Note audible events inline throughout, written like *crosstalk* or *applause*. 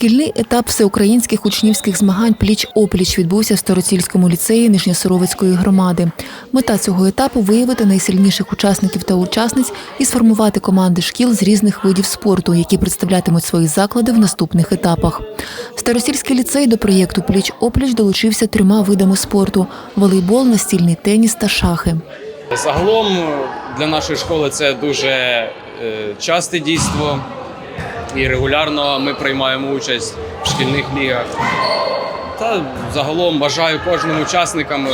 Шкільний етап всеукраїнських учнівських змагань пліч-опліч відбувся в Староцільському ліцеї Нижньосоровицької громади. Мета цього етапу виявити найсильніших учасників та учасниць і сформувати команди шкіл з різних видів спорту, які представлятимуть свої заклади в наступних етапах. Старосільський ліцей до проєкту Пліч-опліч долучився трьома видами спорту: волейбол, настільний теніс та шахи. Загалом для нашої школи це дуже е, часте дійство, і регулярно ми приймаємо участь в шкільних лігах. Та загалом бажаю кожним учасникам е,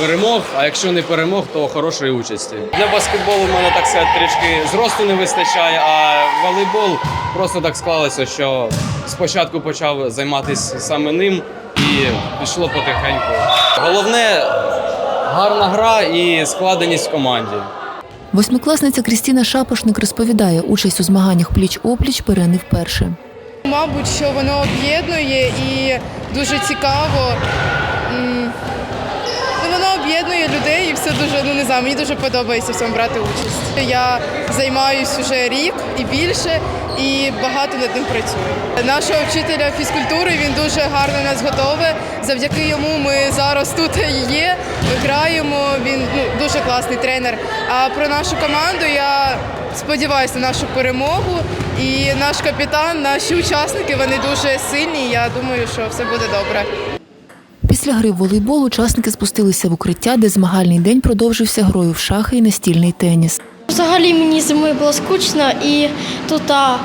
перемог, а якщо не перемог, то хорошої участі. Для баскетболу в мене так сказати, трішки зросту не вистачає, а волейбол просто так склалося, що спочатку почав займатися саме ним і пішло потихеньку. Головне гарна гра і складеність в команді. Восьмикласниця Крістіна Шапошник розповідає, участь у змаганнях пліч-опліч бере не вперше. Мабуть, що воно об'єднує і дуже цікаво. Ну, воно об'єднує людей і все дуже, ну не знаю, мені дуже подобається в цьому брати участь. Я займаюся вже рік і більше, і багато над ним працюю. Нашого вчителя фізкультури він дуже гарно нас готовий. Завдяки йому ми зараз тут *laughs* є. Ми граємо. Він ну, дуже класний тренер. А про нашу команду я сподіваюся на нашу перемогу. І наш капітан, наші учасники, вони дуже сильні. Я думаю, що все буде добре. Після гри в волейбол учасники спустилися в укриття, де змагальний день продовжився грою в шахи і настільний теніс. Взагалі мені зимою було скучно і тут а,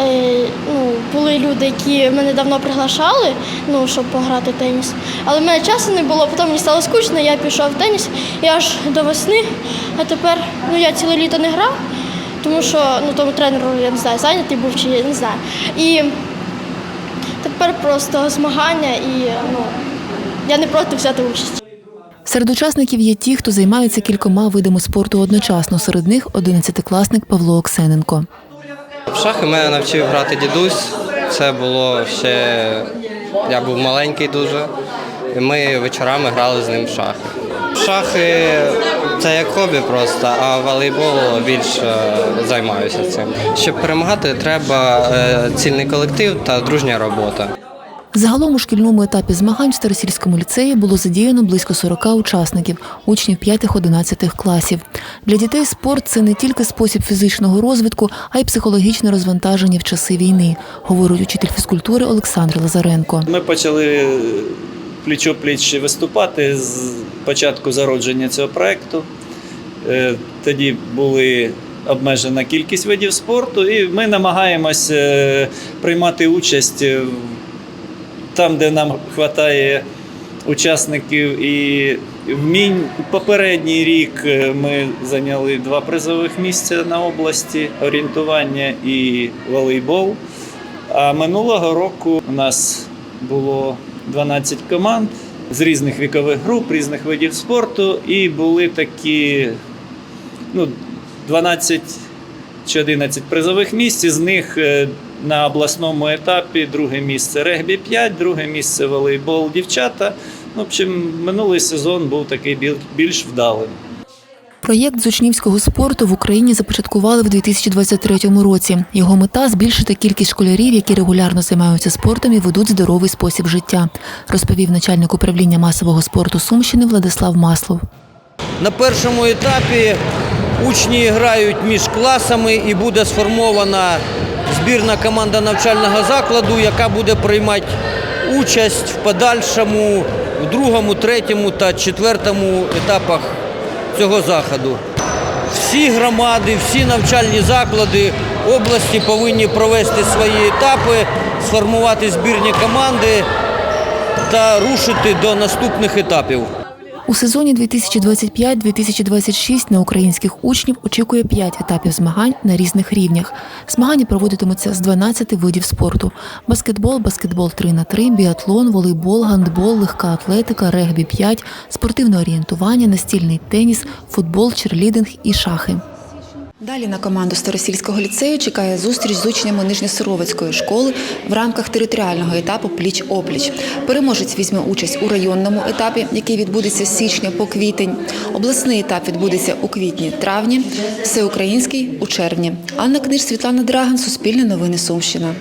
е, ну, були люди, які мене давно приглашали, ну, щоб пограти в теніс. Але в мене часу не було, потім мені стало скучно, я пішов в теніс і аж до весни, а тепер ну, я ціле літо не грав, тому що ну, тому тренеру, я не знаю, зайнятий був чи я не знаю. І тепер просто змагання і ну, я не проти взяти участь. Серед учасників є ті, хто займаються кількома видами спорту одночасно. Серед них 11-класник Павло Оксененко. В шахи мене навчив грати дідусь. Це було ще я був маленький дуже. І ми вечорами грали з ним в шахи. Шахи це як хобі просто, а волейбол більше займаюся цим. Щоб перемагати, треба е, цільний колектив та дружня робота. Загалом у шкільному етапі змагань в Старосільському ліцеї було задіяно близько 40 учасників, учнів 5-11 класів. Для дітей спорт це не тільки спосіб фізичного розвитку, а й психологічне розвантаження в часи війни, говорить учитель фізкультури Олександр Лазаренко. Ми почали пліч-опліч виступати з початку зародження цього проєкту. Е, Тоді були обмежена кількість видів спорту, і ми намагаємося е, приймати участь там, де нам вистачає учасників і вмінь. Попередній рік е, ми зайняли два призових місця на області орієнтування і волейбол. А минулого року у нас було 12 команд з різних вікових груп, різних видів спорту, і були такі ну, 12 чи 11 призових місць. З них е, на обласному етапі друге місце регбі 5, друге місце волейбол дівчата. Ну, В общем, минулий сезон був такий більш вдалим. Проєкт з учнівського спорту в Україні започаткували в 2023 році. Його мета збільшити кількість школярів, які регулярно займаються спортом і ведуть здоровий спосіб життя, розповів начальник управління масового спорту Сумщини Владислав Маслов. На першому етапі учні грають між класами і буде сформована збірна команда навчального закладу, яка буде приймати участь в подальшому в другому, третьому та четвертому етапах цього заходу. Всі громади, всі навчальні заклади області повинні провести свої етапи, сформувати збірні команди та рушити до наступних етапів. У сезоні 2025-2026 на українських учнів очікує 5 етапів змагань на різних рівнях. Змагання проводитимуться з 12 видів спорту: баскетбол, баскетбол 3 на 3 біатлон, волейбол, гандбол, легка атлетика, регбі 5, спортивне орієнтування, настільний теніс, футбол, черлідинг і шахи. Далі на команду Старосільського ліцею чекає зустріч з учнями Нижньосировецької школи в рамках територіального етапу Пліч-опліч. Переможець візьме участь у районному етапі, який відбудеться з січня по квітень. Обласний етап відбудеться у квітні-травні, всеукраїнський у червні. Анна Книж, Світлана Драган, Суспільне новини Сумщина.